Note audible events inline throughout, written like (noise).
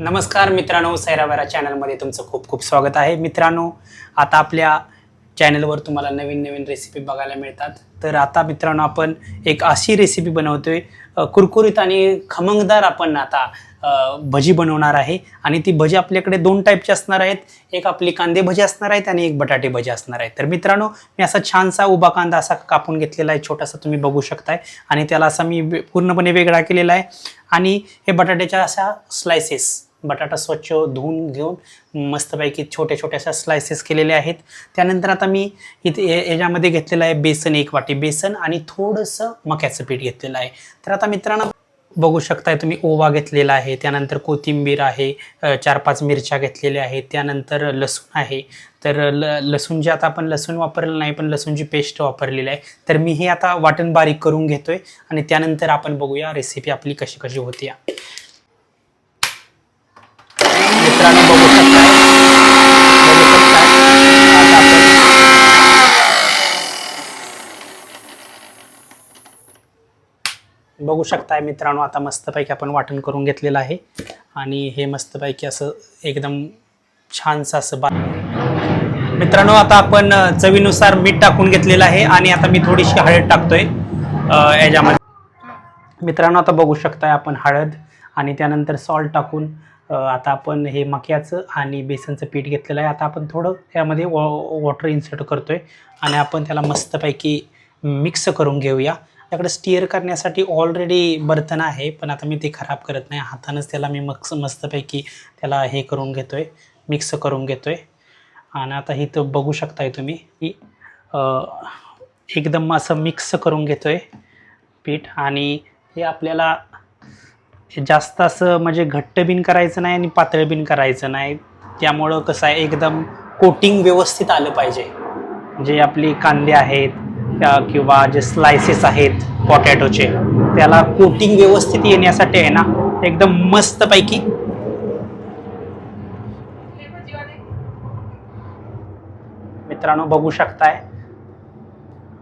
नमस्कार मित्रांनो सैरावैरा चॅनलमध्ये तुमचं खूप खूप स्वागत आहे. मित्रांनो आता आपल्या चॅनलवर तुम्हाला नवीन नवीन रेसिपी बघायला मिळतात. तर आता मित्रांनो आपण एक अशी रेसिपी बनवतोय. कुरकुरीत आणि खमंगदार आपण आता भजी बनवणार आहे. आणि ती भजी आपल्याकडे दोन टाईपची असणार आहेत. एक आपली कांदे भजी असणार आहेत आणि एक बटाटे भजी असणार आहेत. तर मित्रांनो मी असा छानसा उभा कांदा असा कापून घेतलेला आहे छोटासा तुम्ही बघू शकताय. आणि त्याला असा मी पूर्णपणे वेगळा केलेला आहे. आणि हे बटाट्याच्या अशा स्लायसेस बटाटा स्वच्छ धुवून घेऊन मस्तपैकी छोट्या छोट्याशा स्लायसेस केलेले आहेत. त्यानंतर आता मी इथे याच्यामध्ये घेतलेलं आहे बेसन एक वाटी बेसन आणि थोडंसं मक्याचं पीठ घेतलेलं आहे. तर आता मित्रांनो बघू शकताय तुम्ही ओवा घेतलेला आहे त्यानंतर कोथिंबीर आहे चार पाच मिरच्या घेतलेल्या आहेत त्यानंतर लसूण आहे. तर ल लसूण जे आता आपण लसूण वापरलं नाही पण लसूणची पेस्ट वापरलेली आहे. तर मी हे आता वाटण बारीक करून घेतोय आणि त्यानंतर आपण बघूया रेसिपी आपली कशी कशी होती या. मित्रांनो बघू शकताय बघू शकताय आता आपण बघू शकताय मित्रांनो आता मस्तपैकी आपण वाटण करून घेतलेलं आहे. आणि हे मस्तपैकी असं एकदम छानसं असं बा मित्रांनो आता आपण चवीनुसार मीठ टाकून घेतलेलं आहे आणि आता मी थोडीशी हळद टाकतोय याच्यामध्ये. मित्रांनो आता बघू शकताय आपण हळद आणि त्यानंतर सॉल्ट टाकून आता आपण हे मक्याचं आणि बेसनचं पीठ घेतलेलं आहे. आता आपण थोडं त्यामध्ये वॉ वॉटर इन्सर्ट करतोय आणि आपण त्याला मस्तपैकी मिक्स करून घेऊया. त्याकडे स्टिअर करण्यासाठी ऑलरेडी बर्तन आहे पण आता मी ते खराब करत नाही. हातानंच त्याला मी मक्स मस्तपैकी त्याला हे करून घेतो आहे मिक्स करून घेतो आहे आणि आता इथं बघू शकताय तुम्ही की एकदम असं मिक्स करून घेतो आहे पीठ. आणि हे आपल्याला जास्त असं म्हणजे घट्ट बिन करायचं नाही आणि पातळ बिन करायचं नाही. त्यामुळं कसं आहे एकदम कोटिंग व्यवस्थित आलं पाहिजे. जे आपली कांदे आहेत किंवा जे स्लायसेस आहेत पोटॅटोचे त्याला कोटिंग व्यवस्थित येण्यासाठी आहे ना एकदम मस्तपैकी. मित्रांनो बघू शकताय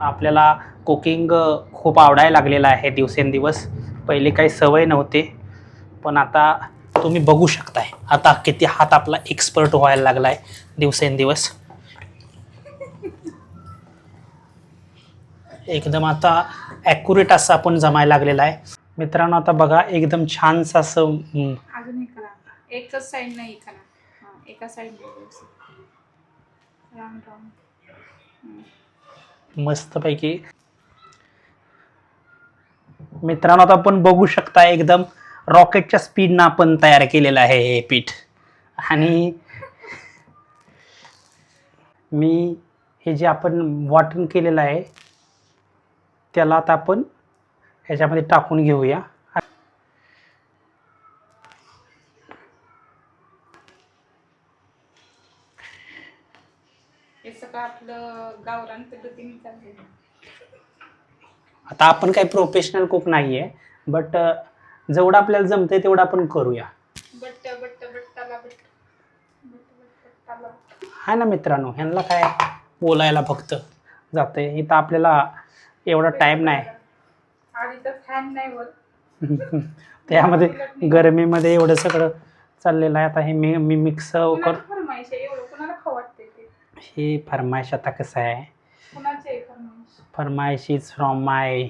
आपल्याला कुकिंग खूप आवडायला लागलेलं आहे दिवसेंदिवस. पहिले काही सवय नव्हते पण आता तुम्ही बघू शकताय. आता किती हात आपला एक्सपर्ट व्हायला लागला आहे दिवसेंदिवस. एकदम आता ॲक्युरेट असं आपण जमायला लागलेलं आहे. मित्रांनो आता बघा एकदम छानसं असं हम्म, अजून करा. एकच साईड नाही करा. हा एका साईड राऊंड राऊंड मस्तपैकी. मित्रांनो आता आपण बघू शकता एकदम रॉकेटच्या स्पीडनं आपण तयार केलेलं आहे हे पीठ. आणि मी हे जे आपण वाटण केलेलं आहे त्याला आता आपण ह्याच्यामध्ये टाकून घेऊया. हे आता आपण काही प्रोफेशनल कुक नाही आहे बट जेवढं आपल्याला जमतंय तेवढं आपण करूया. आहे ना मित्रांनो ह्यांना काय बोलायला फक्त जाते इथं आपल्याला एवढा टाईम नाही. (laughs) त्यामध्ये गरमीमध्ये एवढं सगळं चाललेलं आहे. आता हे मी मी मिक्स कर हे फरमाईश आता कसं आहे? फरमाईश? Is from my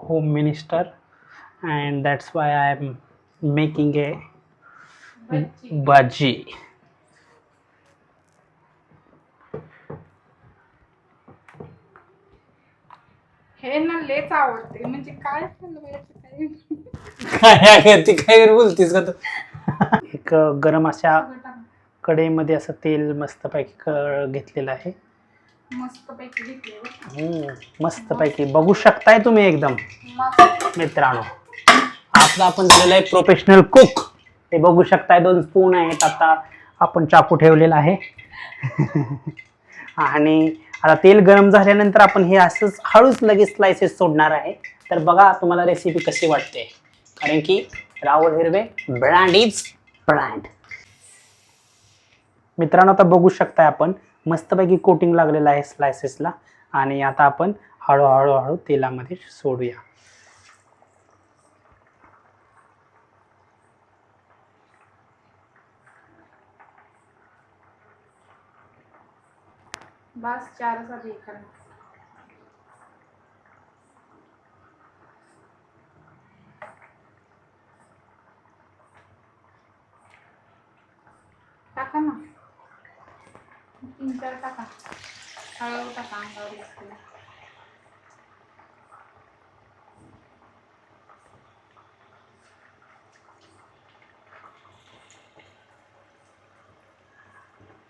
home minister and that's why I am making a भजी हे ना लेच आवडते. म्हणजे काय झालं बाई असं काय काय करते काय बोलतीस का तू? एक गरम अशा सगळं टाक. कढईमध्ये असं तेल मस्तपैकी क- घेतलेलं आहे. मस्त पैकी हम्म, मस्तपैकी. बघू शकताय तुम्ही एकदम. मस्त. मित्रांनो आपलं आपण झालेलं आहे प्रोफेशनल कुक हे बघू शकताय दोन स्पून आहेत. आता आपण चाकू ठेवलेला आहे. (laughs) आणि आता तेल गरम झाल्यानंतर आपण हे असंच हळूच लगेच स्लायसेस सोडणार आहे. तर बघा तुम्हाला रेसिपी कशी वाटते. कारण की Rahul Hirve brand is brand. मित्रांनो आता बघू शकताय आपण मस्तपैकी कोटिंग लागलेलं आहे स्लायसेसला आणि आता आपण हळूहळू हळू तेलामध्ये सोडूया. बस चारच आधी कारण टाका ना. तीन चार टाका. हळूहळू टाका अंगावर लागतील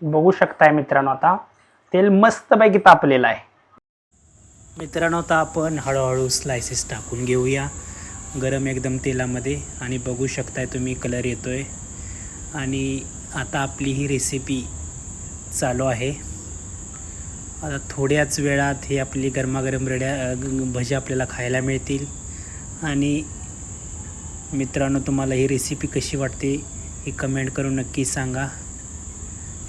बघू शकताय मित्रांनो आता. तेल मस्तपैकी तापलेलं आहे. मित्रांनो आता आपण हळूहळू स्लायसेस टाकून घेऊया. गरम एकदम तेलामध्ये आणि बघू शकताय तुम्ही कलर येतो आहे आणि आता आपली ही रेसिपी चालू आहे. आता थोड्याच वेळात हे आपली गरमागरम रेड्या भजी आपल्याला खायला मिळतील. आणि मित्रांनो तुम्हाला ही रेसिपी कशी वाटते ही कमेंट करून नक्की सांगा.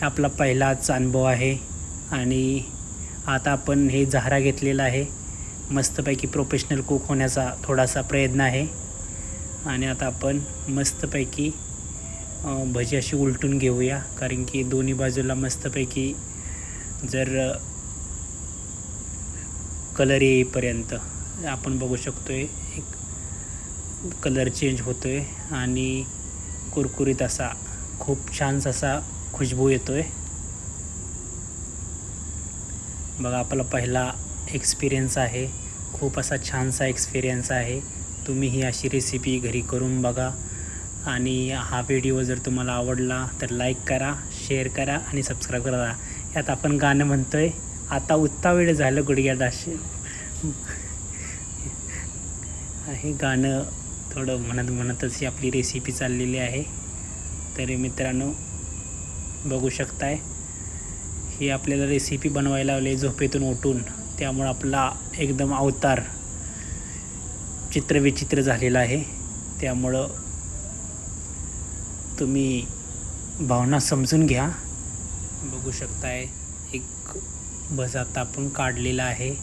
आपला पहिलाच अनुभव आहे. आणि आता आपण हे झारा घेतलेला आहे. मस्तपैकी प्रोफेशनल कुक होण्याचा थोडासा प्रयत्न आहे. आणि आता आपण मस्तपैकी भजी अशी उलटून घेऊया. कारण की दोन्ही बाजूला मस्तपैकी जर कलर येईपर्यंत आपण बघू शकतो आहे एक कलर चेंज होतो आहे आणि कुरकुरीत असा खूप छानसा असा खुशबू येतो आहे बघा आपला पहिला एक्सपिरियन्स आहे. खूप असा छानसा एक्सपिरियन्स आहे. तुम्ही ही अशी रेसिपी घरी करून बघा. आणि हा व्हिडिओ जर तुम्हाला आवडला तर लाईक करा शेअर करा आणि सबस्क्राईब करा. यात आपण गाणं म्हणतो आहे आता उत्ता वेळ झालं गुडघ्या दाशे हे गाणं थोडं म्हणत म्हणतच ही आपली रेसिपी चाललेली आहे. तरी मित्रांनो बघू शकताय. ही आपल्याला रेसिपी बनवायला लावली झोपेतून उठून. त्यामुळं आपला एकदम अवतार चित्रविचित्र झालेला आहे. त्यामुळं तुम्ही भावना समजून घ्या. बघू शकताय एक बस आता आपण काढलेला आहे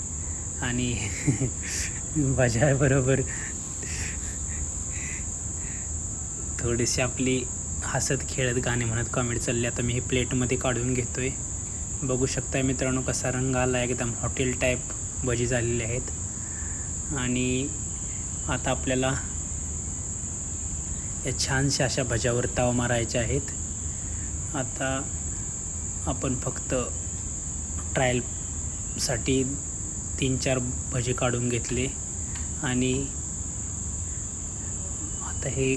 आणि (laughs) भजाबरोबर थोडीशी आपली हसत खेळत गाणे म्हणत कॉमेडी चालली. आता मी हे प्लेटमध्ये काढून घेतो आहे बघू शकताय मित्रांनो कसा रंग आला एकदम हॉटेल टाईप भजी झालेले आहेत. आणि आता आपल्याला या छानशा अशा भज्यावर ताव मारायच्या आहेत. आता आपण फक्त ट्रायलसाठी तीन चार भजे काढून घेतले. आणि आता हे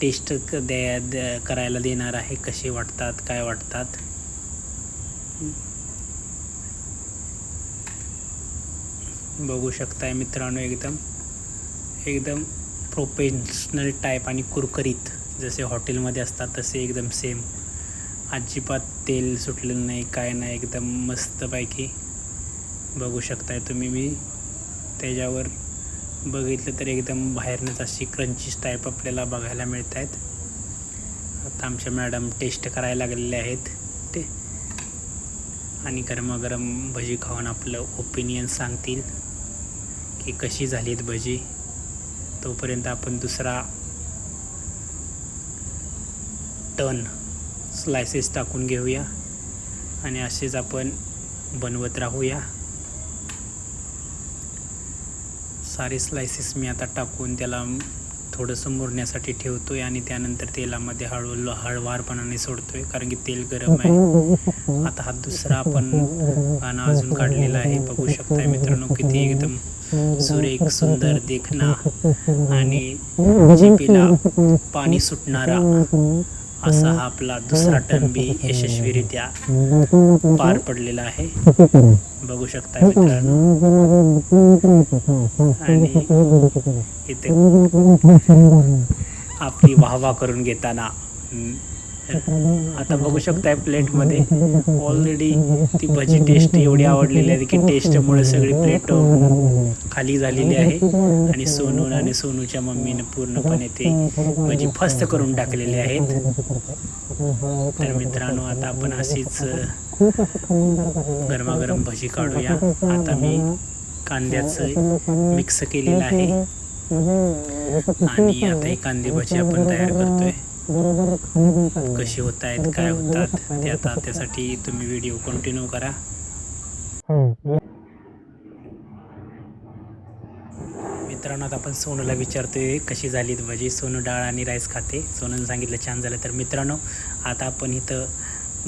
टेस्ट क- द्या द्या करायला देणार आहे कसे वाटतात काय वाटतात. बघू शकताय मित्रांनो एकदम एकदम प्रोफेशनल टाईप आणि कुरकुरीत जसे हॉटेलमध्ये असतात तसे एकदम सेम अजिबात तेल सुटलेलं नाही काय नाही एकदम मस्तपैकी बघू शकताय तुम्ही मी. त्याच्यावर बघितलं तर एकदम बाहेरनंच अशी क्रंचीस टाईप आपल्याला बघायला मिळत आहेत आता आमच्या मॅडम टेस्ट करायला लागलेले आहेत. आणि गरमागरम भजी खाऊन आपलं ओपिनियन सांगतील की कशी झाली आहेत भजी. तोपर्यंत आपण दुसरा टन स्लायसेस टाकून घेऊया आणि असेच आपण बनवत राहूया. सारे स्लायसेस मी आता टाकून त्याला थोडंसं मुरण्यासाठी ठेवतो आहे आणि त्यानंतर तेलामध्ये हळू हळवारपणाने सोडतो आहे कारण की तेल गरम आहे. आता हा दुसरा आपण गाणं अजून काढलेला आहे. बघू शकताय मित्रांनो किती एकदम सुरेख सुंदर देखना आणि जीपीला पाणी सुटणारा असा हा आपला दुसरा टर्न बी यशस्वीरित्या पार पडलेला आहे. बघू शकताय मित्रांनो. आणि इथे आपली वाहवा करून घेताना हम्म, आता बघू शकताय प्लेटमध्ये ऑलरेडी ती भजी टेस्ट एवढी आवडलेली आहे की टेस्टमुळे सगळी प्लेट खाली झालेली आहे. आणि सोनू आणि सोनूच्या मम्मीने पूर्णपणे ते भजी फस्त करून टाकलेले आहेत. तर मित्रांनो आता आपण अशीच गरमागरम भजी काढूया. आता मी कांद्याचं मिक्स केलेलं आहे. आणि आता ही कांदे भजी आपण तयार करतोय. कशी होत आहेत काय होतात ते आता त्यासाठी तुम्ही व्हिडिओ कंटिन्यू करा. मित्रांनो आता आपण सोनूला विचारतोय कशी झाली भाजी? सोनू डाळ आणि राईस खाते. सोनून सांगितलं छान झालं. तर मित्रांनो आता आपण इथं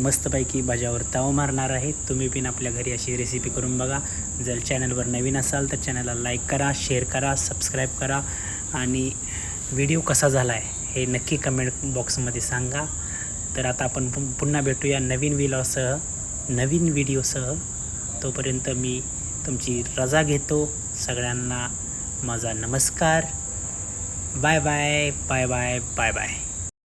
मस्तपैकी भाज्यावर ताव मारणार आहे. तुम्ही पण आपल्या घरी अशी रेसिपी करून बघा. जर चॅनलवर नवीन असाल तर चॅनलला लाईक करा शेअर करा सबस्क्राईब करा. आणि व्हिडिओ कसा झाला आहे हे नक्की कमेंट बॉक्समध्ये सांगा. तर आता आपण पु- पुन्हा भेटूया नवीन विलॉसह नवीन व्हिडिओसह तोपर्यंत मी तुमची रजा घेतो. सगळ्यांना माझा नमस्कार. Bye bye bye bye bye bye